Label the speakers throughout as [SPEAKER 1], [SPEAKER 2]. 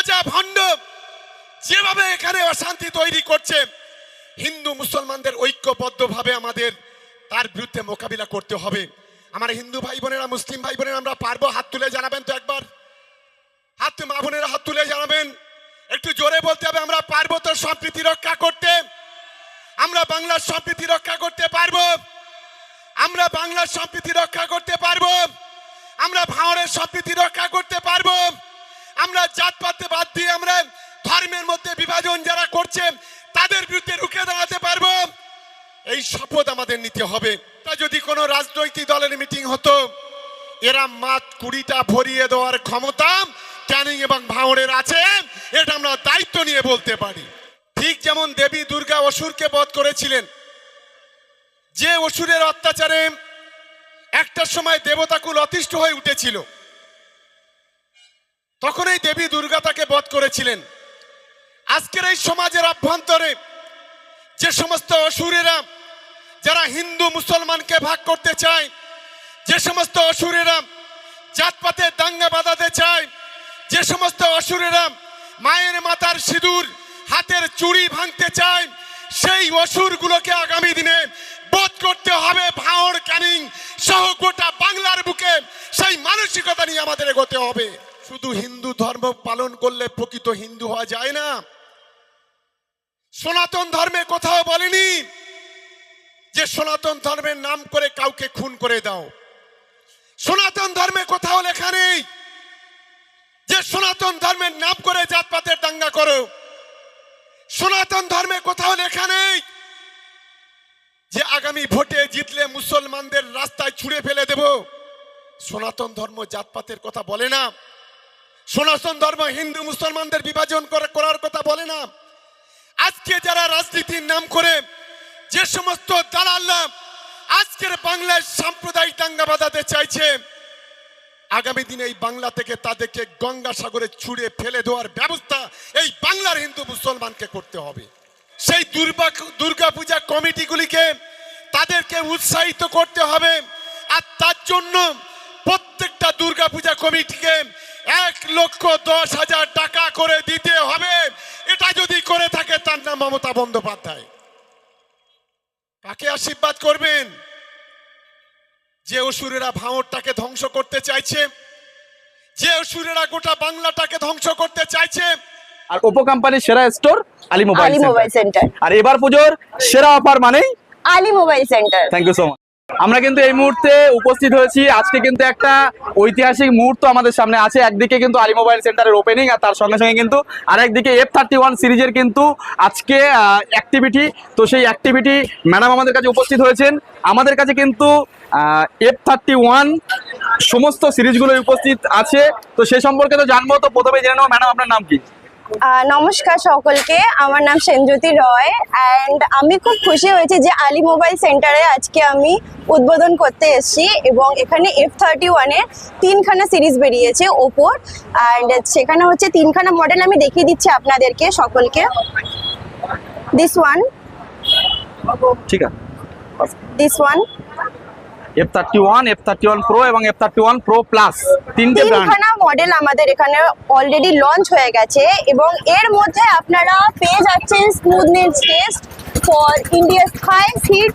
[SPEAKER 1] প্রজা ভণ্ড। যেভাবে এখানে অশান্তি তৈরি করছে, হিন্দু মুসলমানদের ঐক্যবদ্ধভাবে আমাদের তার বিরুদ্ধে মোকাবিলা করতে হবে। আমার হিন্দু ভাই বোনেরা মুসলিম ভাই বোনেরা আমরা পারব হাত তুলে জানাবেন তো একবার? হাত, মা বোনেরা হাত তুলে জানাবেন। একটু জোরে বলতে হবে, আমরা পারব তো সম্প্রীতি রক্ষা করতে। আমরা বাংলার সম্প্রীতি রক্ষা করতে পারব। আমরা বাংলার সম্প্রীতি রক্ষা করতে পারব। আমরা ভাঁড়ের সম্প্রীতি রক্ষা করতে পারব। আমরা জাতপাতে বাদ দিয়ে আমরা ধর্মের মধ্যে বিভাজন যারা করছে, তাদের বিরুদ্ধে রুখে দাঁড়াতে পারব। এই শপথ আমাদের নিতে হবে। তা যদি কোনো রাজনৈতিক দলের মিটিং হতো, এরা মাত কুড়িটা ভরিয়ে দেওয়ার ক্ষমতা ক্যানিং এবং ভাঁড়ের আছে, এটা আমরা দায়িত্ব নিয়ে বলতে পারি। ঠিক যেমন দেবী দুর্গা অসুরকে বধ করেছিলেন, যে অসুরের অত্যাচারে একটা সময় দেবতাকুল অতিষ্ঠ হয়ে উঠেছিল। তখন এই দেবী দুর্গা তাকে বধ করেছিলেন। আজকের এই সমাজের অভ্যন্তরে যে সমস্ত অসুরেরা, যারা হিন্দু মুসলমানকে ভাগ করতে চায়, যে সমস্ত অসুরেরা জাতপাতে দাঙ্গা বাঁধাতে চায়, যে সমস্ত অসুরেরা মায়ের মাতার সিঁদুর হাতের চুড়ি ভাঙতে চায়, সেই অসুরগুলোকে আগামী দিনে বোধ করতে হবে ভাঁড় ক্যানিং সহ গোটা বাংলার বুকে সেই মানসিকতা নিয়ে আমাদের এগোতে হবে শুধু হিন্দু ধর্ম পালন করলে প্রকৃত হিন্দু হওয়া যায় না। সনাতন ধর্মে কোথাও বলেনি যে সনাতন ধর্মের নাম করে কাউকে খুন করে দাও। সনাতন ধর্মে কোথাও লেখা নেই যে সনাতন ধর্মের নাম করে জাতপাতের দাঙ্গা করো। সনাতন ধর্মে কোথাও লেখা নেই যে আগামী ভোটে জিতলে মুসলমানদের রাস্তায় ছুঁড়ে ফেলে দেব। সনাতন ধর্ম জাতপাতের কথা বলে না। সনাতন ধর্ম হিন্দু মুসলমানদের বিভাজন করে- করার কথা বলে না। আজকে যারা রাজনীতির নাম করে যে সমস্ত দালাল্লা আজকের বাংলায় সাম্প্রদায়িক দাঙ্গা বাঁধাতে চাইছে, আগামী দিনে এই বাংলা থেকে তাদেরকে গঙ্গাসাগরে ছুঁড়ে ফেলে দেওয়ার ব্যবস্থা এই বাংলার হিন্দু মুসলমানকে করতে হবে। সেই দুর্গা দুর্গা পূজা কমিটিগুলিকে তাদেরকে উৎসাহিত করতে হবে। আর তার জন্য প্রত্যেকটা দুর্গা পূজা কমিটিকে এক লক্ষ দশ হাজার টাকা করে দিতে হবে। এটা যদি করে থাকে তার নাম মমতা বন্দ্যোপাধ্যায়। কাকে আশীর্বাদ করবেন? যে অসুরেরা ভাঙরটাকে ধ্বংস করতে চাইছে যে অসুরেরা গোটা বাংলাটাকে ধ্বংস করতে চাইছে।
[SPEAKER 2] আর ওপো কোম্পানির সেরা স্টোর আলী মোবাইল
[SPEAKER 3] সেন্টার।
[SPEAKER 2] আর এবার পুজোর সেরা অফার মানেই
[SPEAKER 3] Ali mobile centre.
[SPEAKER 2] Thank you so much আমরা কিন্তু এই মুহূর্তে উপস্থিত হয়েছি। আজকে কিন্তু একটা ঐতিহাসিক মুহূর্ত আমাদের সামনে আছে। একদিকে কিন্তু আলী মোবাইল সেন্টারের ওপেনিং আর তার সঙ্গে সঙ্গে কিন্তু আরেকদিকে এফ থার্টি ওয়ান সিরিজের কিন্তু আজকে অ্যাক্টিভিটি তো সেই অ্যাক্টিভিটি ম্যাডাম আমাদের কাছে উপস্থিত হয়েছেন। আমাদের কাছে কিন্তু এফ থার্টি ওয়ান সমস্ত সিরিজগুলো উপস্থিত আছে। তো সে সম্পর্কে তো জানব। তো প্রথমে জেনে নেব ম্যাডাম আপনার নাম কি?
[SPEAKER 3] নমস্কার সকলকে। আমার নাম সেনজ্যোতি রয়। অ্যান্ড আমি খুব খুশি হয়েছি যে আলী মোবাইল সেন্টারে আজকে আমি উদ্বোধন করতে এসেছি এবং এখানে এফ থার্টি ওয়ানের তিনখানা সিরিজ বেরিয়েছে ওপোর। অ্যান্ড সেখানে হচ্ছে তিনখানা মডেল আমি দেখিয়ে দিচ্ছি আপনাদেরকে সকলকে। দিস ওয়ান
[SPEAKER 2] ঠিক আছে।
[SPEAKER 3] This one
[SPEAKER 2] F thirty one F thirty one pro এবং F thirty one pro plus তিনটে ব্র্যান্ড
[SPEAKER 3] তিনখানা মডেল আমাদের এখানে অলরেডি লঞ্চ হয়ে গেছে এবং এর মধ্যে আপনারা পেয়ে যাচ্ছেন smoothness test for India's high heat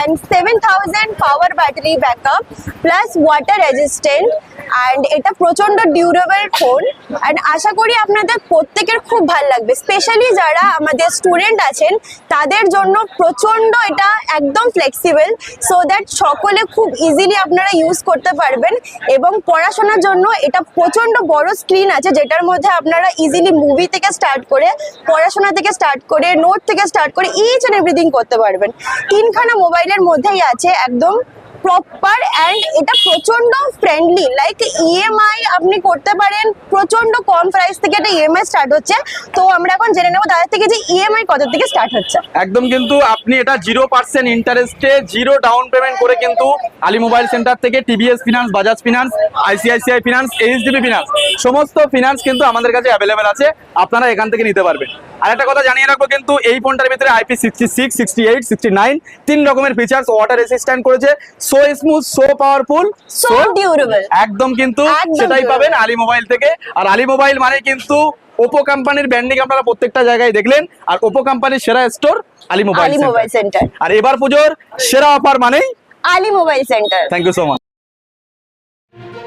[SPEAKER 3] and 7000 power battery backup plus water resistant. And এটা প্রচণ্ড ডিউরেবল ফোন অ্যান্ড আশা করি আপনাদের প্রত্যেকের খুব ভালো লাগবে স্পেশালি যারা আমাদের স্টুডেন্ট আছেন, তাদের জন্য প্রচণ্ড এটা একদম ফ্লেক্সিবল সো দ্যাট সকলে খুব ইজিলি আপনারা ইউজ করতে পারবেন এবং পড়াশোনার জন্য এটা প্রচণ্ড বড় স্ক্রিন আছে, যেটার মধ্যে আপনারা ইজিলি মুভি থেকে স্টার্ট করে, পড়াশোনা থেকে স্টার্ট করে নোট থেকে স্টার্ট করে ইচ অ্যান্ড এভরিথিং করতে পারবেন। তিনখানা মোবাইলের মধ্যেই আছে একদম প্রপার অ্যান্ড এটা প্রচণ্ড ফ্রেন্ডলি লাইক ইএমআই আপনি করতে পারেন, প্রচণ্ড কম প্রাইস থেকে এটা ইএমআই স্টার্ট হচ্ছে। তো আমরা এখন জেনে নেব তাদের থেকে যে ইএমআই কত থেকে স্টার্ট হচ্ছে।
[SPEAKER 2] একদম কিন্তু আপনি এটা জিরো পার্সেন্ট ইন্টারেস্টে জিরো ডাউন পেমেন্ট করে কিন্তু আলী মোবাইল সেন্টার থেকে TVS finance Bajaj finance ICICI finance HDB finance সমস্ত ফিনান্স কিন্তু আমাদের কাছে অ্যাভেলেবেল আছে আপনারা এখান থেকে নিতে পারবেন। আর একটা কথা জানিয়ে রাখব কিন্তু এই ফোনটার ভিতরে IP sixty six sixty eight sixty nine তিন রকমের ফিচার্স ওয়াটার রেসিস্ট্যান্ট করেছে so smooth so powerful
[SPEAKER 3] so durable
[SPEAKER 2] একদম কিন্তু সেটাই পাবেন আলী মোবাইল থেকে। আর আলী মোবাইল মানে কিন্তু ওপো কোম্পানির ব্র্যান্ডিং আপনারা প্রত্যেকটা জায়গায় দেখলেন আর ওপো কোম্পানির সেরা store Ali mobile
[SPEAKER 3] Ali mobile centre
[SPEAKER 2] আর এবার পুজোর সেরা অফার মানেই
[SPEAKER 3] Ali mobile centre
[SPEAKER 2] thank you so much